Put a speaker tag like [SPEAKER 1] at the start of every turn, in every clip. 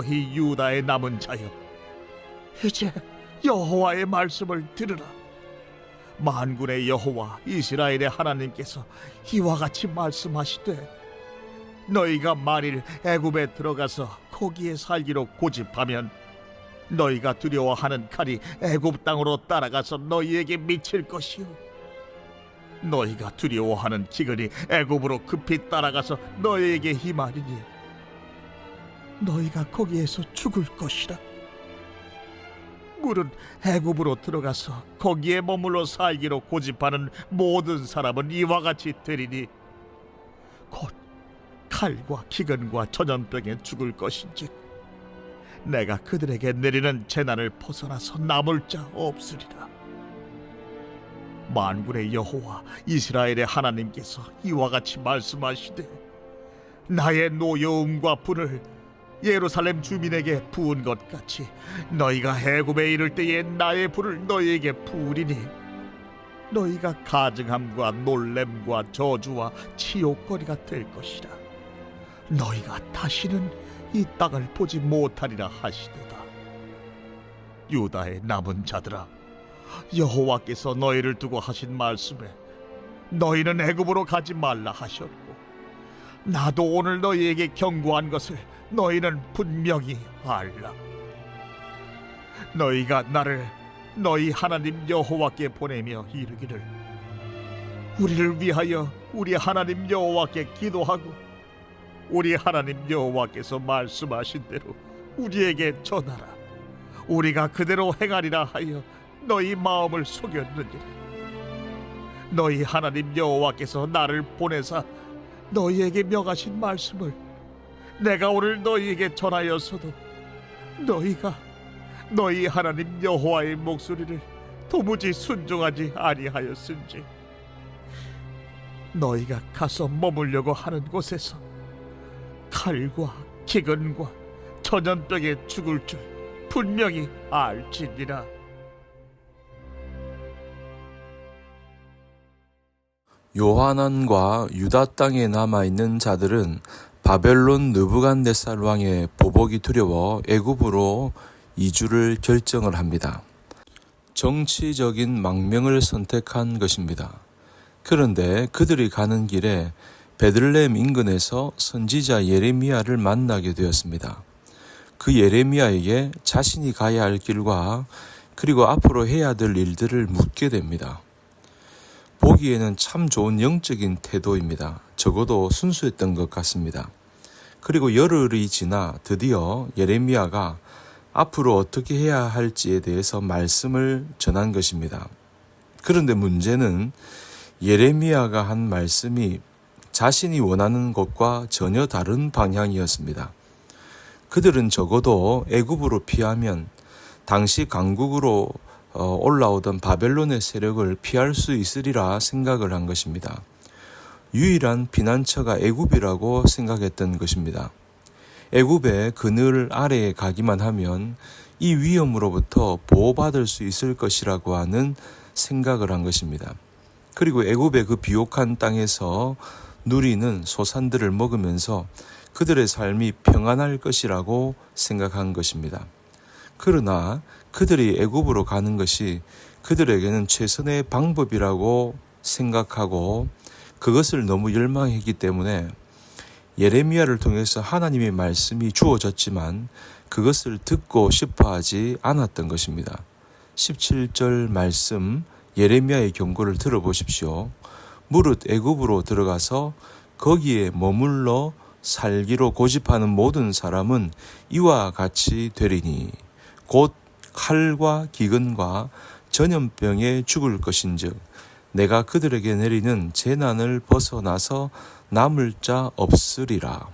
[SPEAKER 1] 너희 유다의 남은 자여 이제 여호와의 말씀을 들으라. 만군의 여호와 이스라엘의 하나님께서 이와 같이 말씀하시되 너희가 만일 애굽에 들어가서 거기에 살기로 고집하면 너희가 두려워하는 칼이 애굽 땅으로 따라가서 너희에게 미칠 것이요. 너희가 두려워하는 기근이 애굽으로 급히 따라가서 너희에게 힘하리니 너희가 거기에서 죽을 것이라. 물은 애굽으로 들어가서 거기에 머물러 살기로 고집하는 모든 사람은 이와 같이 되리니 곧 칼과 기근과 전염병에 죽을 것인즉 내가 그들에게 내리는 재난을 벗어나서 남을 자 없으리라. 만군의 여호와 이스라엘의 하나님께서 이와 같이 말씀하시되 나의 노여움과 불을 예루살렘 주민에게 부은 것 같이 너희가 해굽에 이를 때에 나의 불을 너희에게 부으리니 너희가 가증함과 놀램과 저주와 치욕거리가 될 것이라. 너희가 다시는 이 땅을 보지 못하리라 하시도다. 유다의 남은 자들아 여호와께서 너희를 두고 하신 말씀에 너희는 애굽으로 가지 말라 하셨고 나도 오늘 너희에게 경고한 것을 너희는 분명히 알라. 너희가 나를 너희 하나님 여호와께 보내며 이르기를 우리를 위하여 우리 하나님 여호와께 기도하고 우리 하나님 여호와께서 말씀하신 대로 우리에게 전하라. 우리가 그대로 행하리라 하여 너희 마음을 속였느니라. 너희 하나님 여호와께서 나를 보내사 너희에게 명하신 말씀을 내가 오늘 너희에게 전하였어도 너희가 너희 하나님 여호와의 목소리를 도무지 순종하지 아니하였은지 너희가 가서 머물려고 하는 곳에서 칼과 기근과 전염병에 죽을 줄 분명히 알지니라.
[SPEAKER 2] 요하난과 유다 땅에 남아 있는 자들은 바벨론 느부간네살 왕의 보복이 두려워 애굽으로 이주를 결정을 합니다. 정치적인 망명을 선택한 것입니다. 그런데 그들이 가는 길에 베들레헴 인근에서 선지자 예레미야를 만나게 되었습니다. 그 예레미야에게 자신이 가야 할 길과 그리고 앞으로 해야 될 일들을 묻게 됩니다. 보기에는 참 좋은 영적인 태도입니다. 적어도 순수했던 것 같습니다. 그리고 열흘이 지나 드디어 예레미야가 앞으로 어떻게 해야 할지에 대해서 말씀을 전한 것입니다. 그런데 문제는 예레미야가 한 말씀이 자신이 원하는 것과 전혀 다른 방향이었습니다. 그들은 적어도 애굽으로 피하면 당시 강국으로 어, 올라오던 바벨론의 세력을 피할 수 있으리라 생각을 한 것입니다. 유일한 피난처가 애굽이라고 생각했던 것입니다. 애굽의 그늘 아래에 가기만 하면 이 위험으로부터 보호받을 수 있을 것이라고 하는 생각을 한 것입니다. 그리고 애굽의 그 비옥한 땅에서 누리는 소산들을 먹으면서 그들의 삶이 평안할 것이라고 생각한 것입니다. 그러나 그들이 애굽으로 가는 것이 그들에게는 최선의 방법이라고 생각하고 그것을 너무 열망했기 때문에 예레미야를 통해서 하나님의 말씀이 주어졌지만 그것을 듣고 싶어 하지 않았던 것입니다. 17절 말씀 예레미야의 경고를 들어보십시오. 무릇 애굽으로 들어가서 거기에 머물러 살기로 고집하는 모든 사람은 이와 같이 되리니 곧 칼과 기근과 전염병에 죽을 것인즉 내가 그들에게 내리는 재난을 벗어나서 남을 자 없으리라.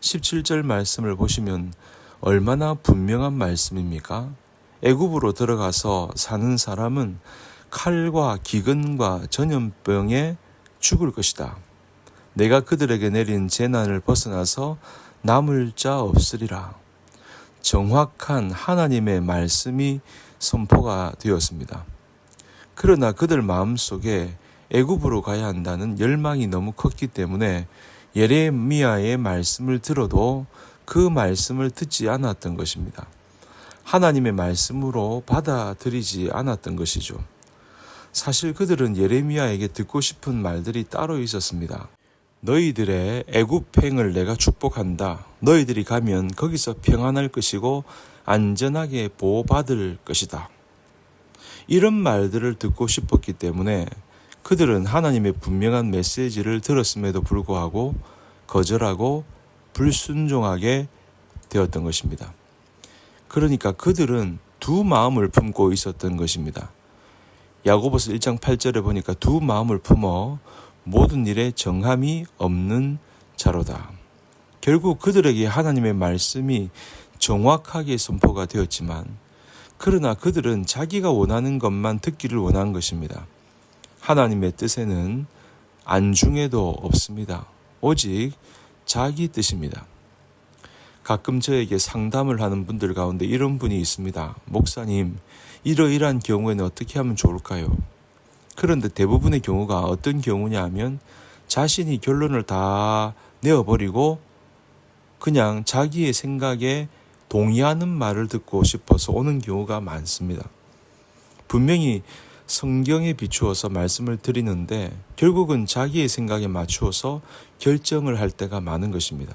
[SPEAKER 2] 17절 말씀을 보시면 얼마나 분명한 말씀입니까? 애굽으로 들어가서 사는 사람은 칼과 기근과 전염병에 죽을 것이다. 내가 그들에게 내린 재난을 벗어나서 남을 자 없으리라. 정확한 하나님의 말씀이 선포가 되었습니다. 그러나 그들 마음속에 애굽으로 가야 한다는 열망이 너무 컸기 때문에 예레미야의 말씀을 들어도 그 말씀을 듣지 않았던 것입니다. 하나님의 말씀으로 받아들이지 않았던 것이죠. 사실 그들은 예레미야에게 듣고 싶은 말들이 따로 있었습니다. 너희들의 애굽행을 내가 축복한다. 너희들이 가면 거기서 평안할 것이고 안전하게 보호받을 것이다. 이런 말들을 듣고 싶었기 때문에 그들은 하나님의 분명한 메시지를 들었음에도 불구하고 거절하고 불순종하게 되었던 것입니다. 그러니까 그들은 두 마음을 품고 있었던 것입니다. 야고보서 1장 8절에 보니까 두 마음을 품어 모든 일에 정함이 없는 자로다. 결국 그들에게 하나님의 말씀이 정확하게 선포가 되었지만 그러나 그들은 자기가 원하는 것만 듣기를 원한 것입니다. 하나님의 뜻에는 안중에도 없습니다. 오직 자기 뜻입니다. 가끔 저에게 상담을 하는 분들 가운데 이런 분이 있습니다. 목사님, 이러이러한 경우에는 어떻게 하면 좋을까요? 그런데 대부분의 경우가 어떤 경우냐 하면 자신이 결론을 다 내어버리고 그냥 자기의 생각에 동의하는 말을 듣고 싶어서 오는 경우가 많습니다. 분명히 성경에 비추어서 말씀을 드리는데 결국은 자기의 생각에 맞추어서 결정을 할 때가 많은 것입니다.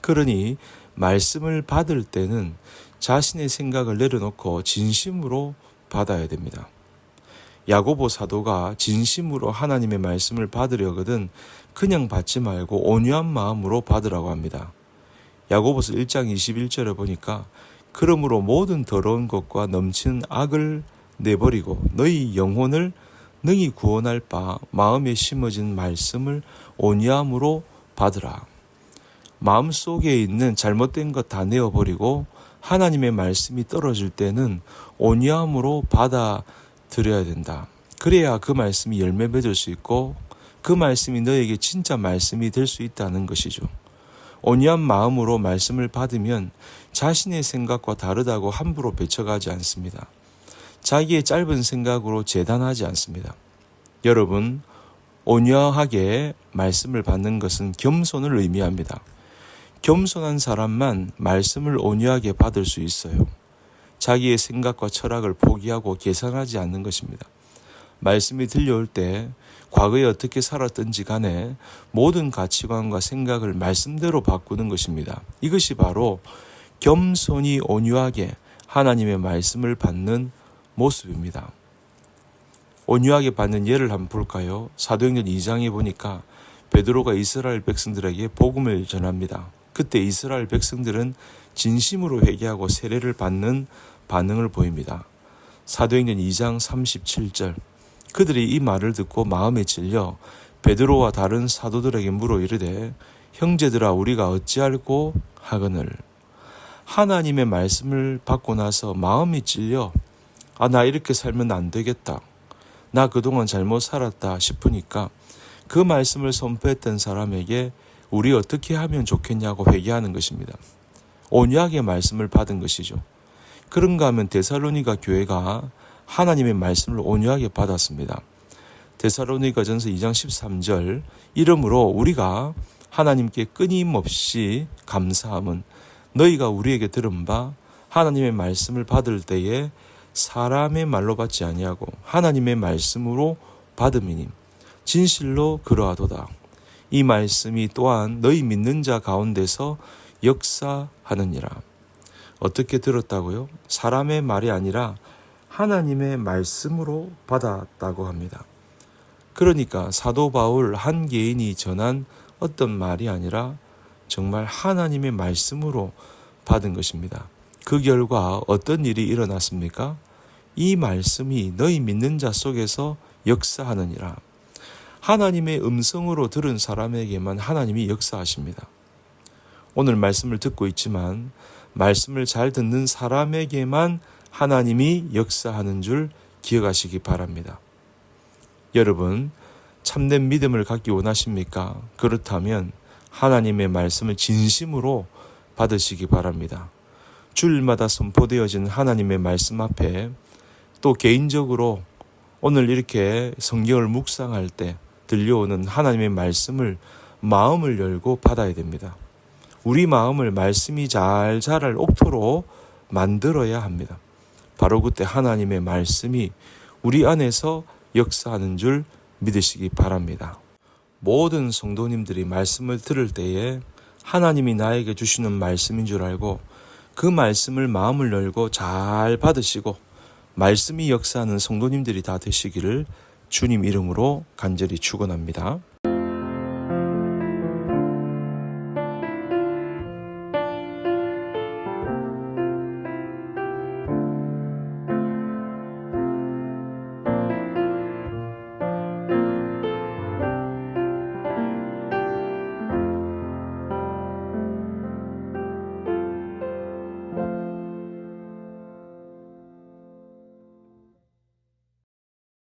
[SPEAKER 2] 그러니 말씀을 받을 때는 자신의 생각을 내려놓고 진심으로 받아야 됩니다. 야고보 사도가 진심으로 하나님의 말씀을 받으려거든 그냥 받지 말고 온유한 마음으로 받으라고 합니다. 야고보서 1장 21절에 보니까 그러므로 모든 더러운 것과 넘치는 악을 내버리고 너희 영혼을 능히 구원할 바 마음에 심어진 말씀을 온유함으로 받으라. 마음 속에 있는 잘못된 것 다 내어버리고 하나님의 말씀이 떨어질 때는 온유함으로 받아 들여야 된다. 그래야 그 말씀이 열매 맺을 수 있고 그 말씀이 너에게 진짜 말씀이 될 수 있다는 것이죠. 온유한 마음으로 말씀을 받으면 자신의 생각과 다르다고 함부로 배쳐가지 않습니다. 자기의 짧은 생각으로 재단하지 않습니다. 여러분, 온유하게 말씀을 받는 것은 겸손을 의미합니다. 겸손한 사람만 말씀을 온유하게 받을 수 있어요. 자기의 생각과 철학을 포기하고 계산하지 않는 것입니다. 말씀이 들려올 때 과거에 어떻게 살았든지 간에 모든 가치관과 생각을 말씀대로 바꾸는 것입니다. 이것이 바로 겸손히 온유하게 하나님의 말씀을 받는 모습입니다. 온유하게 받는 예를 한번 볼까요? 사도행전 2장에 보니까 베드로가 이스라엘 백성들에게 복음을 전합니다. 그때 이스라엘 백성들은 진심으로 회개하고 세례를 받는 반응을 보입니다. 사도행전 2장 37절 그들이 이 말을 듣고 마음에 찔려 베드로와 다른 사도들에게 물어 이르되 형제들아 우리가 어찌할꼬 하거늘 하나님의 말씀을 받고 나서 마음이 찔려 아 나 이렇게 살면 안 되겠다 나 그동안 잘못 살았다 싶으니까 그 말씀을 선포했던 사람에게 우리 어떻게 하면 좋겠냐고 회개하는 것입니다. 온유하게 말씀을 받은 것이죠. 그런가 하면 데살로니가 교회가 하나님의 말씀을 온유하게 받았습니다. 데살로니가 전서 2장 13절 이러므로 우리가 하나님께 끊임없이 감사함은 너희가 우리에게 들은 바 하나님의 말씀을 받을 때에 사람의 말로 받지 아니하고 하나님의 말씀으로 받음이니 진실로 그러하도다. 이 말씀이 또한 너희 믿는 자 가운데서 역사하느니라. 어떻게 들었다고요? 사람의 말이 아니라 하나님의 말씀으로 받았다고 합니다. 그러니까 사도 바울 한 개인이 전한 어떤 말이 아니라 정말 하나님의 말씀으로 받은 것입니다. 그 결과 어떤 일이 일어났습니까? 이 말씀이 너희 믿는 자 속에서 역사하느니라. 하나님의 음성으로 들은 사람에게만 하나님이 역사하십니다. 오늘 말씀을 듣고 있지만 말씀을 잘 듣는 사람에게만 하나님이 역사하는 줄 기억하시기 바랍니다. 여러분, 참된 믿음을 갖기 원하십니까? 그렇다면 하나님의 말씀을 진심으로 받으시기 바랍니다. 주일마다 선포되어진 하나님의 말씀 앞에 또 개인적으로 오늘 이렇게 성경을 묵상할 때 들려오는 하나님의 말씀을 마음을 열고 받아야 됩니다. 우리 마음을 말씀이 잘 자랄 옥토로 만들어야 합니다. 바로 그때 하나님의 말씀이 우리 안에서 역사하는 줄 믿으시기 바랍니다. 모든 성도님들이 말씀을 들을 때에 하나님이 나에게 주시는 말씀인 줄 알고 그 말씀을 마음을 열고 잘 받으시고 말씀이 역사하는 성도님들이 다 되시기를 주님 이름으로 간절히 축원합니다.